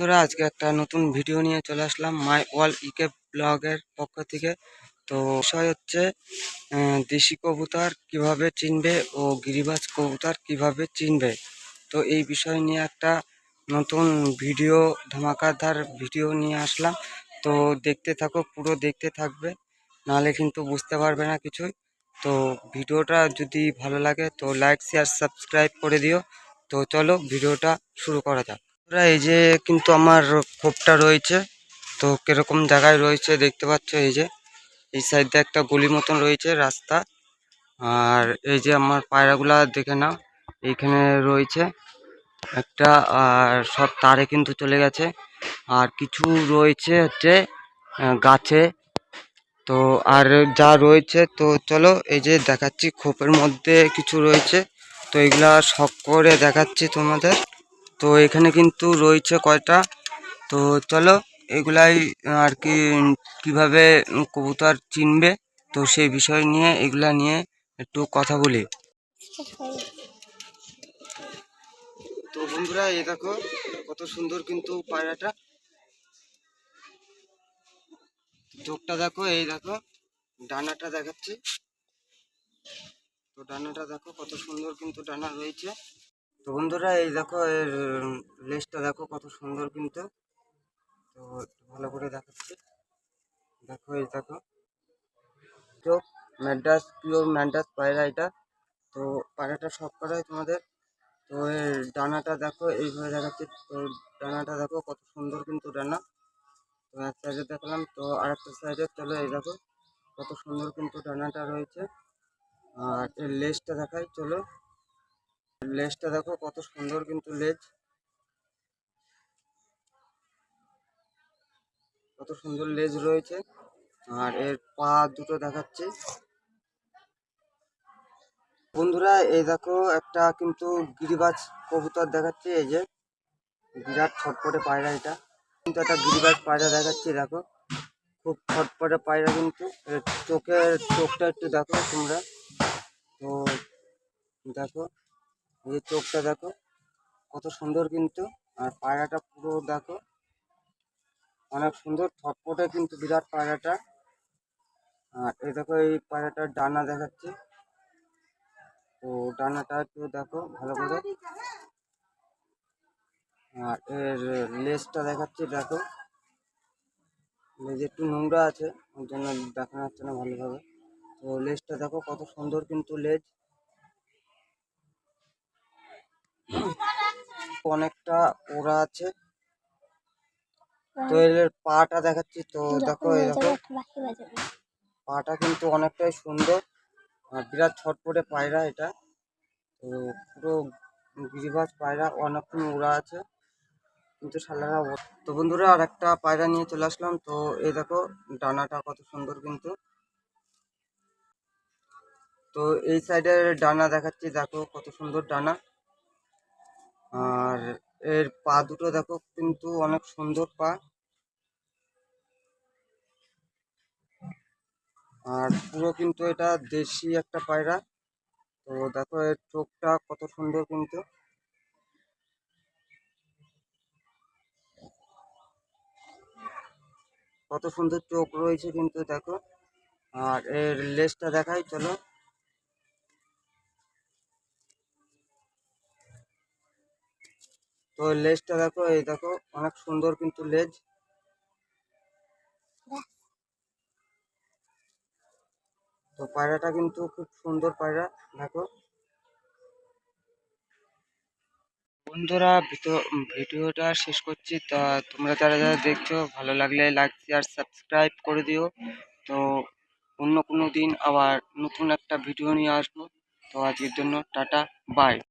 বন্ধুরা, আজকে একটা নতুন ভিডিও নিয়ে চলে আসলাম মাই ওয়াল ইকে ব্লগের পক্ষ থেকে। তো বিষয় হচ্ছে দেশি কবুতর কীভাবে চিনবে ও গিরিবাজ কবুতর কীভাবে চিনবে? তো এই বিষয় নিয়ে একটা নতুন ভিডিও ধামাকাদার ভিডিও নিয়ে আসলাম। তো দেখতে থাকো, পুরো দেখতে থাকবে। নাহলে কিন্তু বুঝতে পারবে না কিছুই। তো ভিডিওটা যদি ভালো লাগে, তো লাইক শেয়ার সাবস্ক্রাইব করে দিও। তো চলো ভিডিওটা শুরু করা যাক। বন্ধুরা, এই যে কিন্তু আমার খোপটা রয়েছে। তো কীরকম জায়গায় রয়েছে দেখতে পাচ্ছ এই যে এই সাইডে একটা গলি মতন রয়েছে রাস্তা। আর এই যে আমার পায়রাগুলা দেখে নাও এইখানে রয়েছে একটা আর সব তারে কিন্তু চলে গেছে। আর কিছু রয়েছে হচ্ছে গাছে। তো আর যা রয়েছে তো চলো এই যে দেখাচ্ছি খোপের মধ্যে কিছু রয়েছে। তো এগুলা শখ করে দেখাচ্ছি তোমাদের। তো এখানে কিন্তু রয়েছে কয়টা? তো চলো এগুলাই আর কি কীভাবে কবুতর চিনবে? তো সেই বিষয় নিয়ে, এগুলা নিয়ে একটু কথা বলি। তো বন্ধুরা, এই দেখো, কত সুন্দর কিন্তু পায়রাটা। চোখটা দেখো, এই দেখো, ডানাটা দেখাচ্ছি। তো ডানাটা দেখো, কত সুন্দর কিন্তু ডানা রয়েছে। তো বন্ধুরা, এই দেখো, এর লেজটা দেখো কত সুন্দর কিন্তু। তো ভালো করে দেখাচ্ছি। দেখো, এই দেখো। তো ম্যাডাস পিওর ম্যাডাস পায়রা এটা। তো পায়রাটা সব করাই তোমাদের। তো এর ডানাটা দেখো, এইভাবে দেখাচ্ছি। তো ডানাটা দেখো, কত সুন্দর কিন্তু ডানা। তো এক সাইডে দেখলাম, তো আর একটা সাইডে চলো, এই দেখো। কত সুন্দর কিন্তু ডানাটা রয়েছে। আর এর লেজটা দেখাই, চলো। লেজটা দেখো, কত সুন্দর কিন্তু লেজ। কত সুন্দর লেজ রয়েছে। আর এর পা দুটো দেখাচ্ছি। বন্ধুরা, এই দেখো একটা কিন্তু গিরিবাজ কবুতর দেখাচ্ছি, এই যে। বিরাট ছটপটে পায়রা এটা। কিন্তু একটা গিরিবাজ পায়রা দেখাচ্ছি, দেখো। খুব ছটপটে পায়রা কিন্তু। চোখের চোখটা একটু দেখো তোমরা। তো দেখো যে চোখটা দেখো, কত সুন্দর কিন্তু, আর পায়রাটা পুরো দেখো, অনেক সুন্দর ছটপটে কিন্তু বিরাট পায়রাটা। আর এ দেখো, এই পায়রাটার ডানা দেখাচ্ছে। তো ডানাটা একটু দেখো, ভালো করে। আর এর লেজটা দেখাচ্ছি, দেখো। লেজ একটু নোংরা আছে ওর জন্য দেখানো হচ্ছে না ভালোভাবে। তো লেজটা দেখো, কত সুন্দর কিন্তু লেজ। অনেকটা ওরা আছে। তো এর পাটা দেখাচ্ছি তো দেখো এই দেখো। পাটা কিন্তু অনেকটাই সুন্দর আর বিরাট ছটপটে পায়রা এটা। তো পুরো গিরিবাজ পায়রা অনেকক্ষণ উড়া আছে। কিন্তু সালারা তো বন্ধুরা আর একটা পায়রা নিয়ে চলে আসলাম। তো এই দেখো ডানাটা কত সুন্দর কিন্তু। তো এই সাইডের ডানা দেখাচ্ছি দেখো কত সুন্দর ডানা। আর এর পা দুটো দেখো কিন্তু অনেক সুন্দর পা। আর পুরো কিন্তু এটা দেশি একটা পায়রা। তো দেখো এর চোখটা কত সুন্দর কিন্তু। কত সুন্দর চোখ রয়েছে কিন্তু দেখো। আর এর লেজটা দেখাই, চলো। তো লেজটা দেখো, এই দেখো, অনেক সুন্দর কিন্তু লেজ। তো পায়রাটা কিন্তু খুব সুন্দর পায়রা, দেখো। বন্ধুরা, ভিডিও- ভিডিওটা শেষ করছি। তা তোমরা যারা যারা দেখছ, ভালো লাগলে লাইক, শেয়ার, সাবস্ক্রাইব করে দিও। তো অন্য কোনো দিন আবার নতুন একটা ভিডিও নিয়ে আসব। তো আজকের জন্য টাটা, বাই।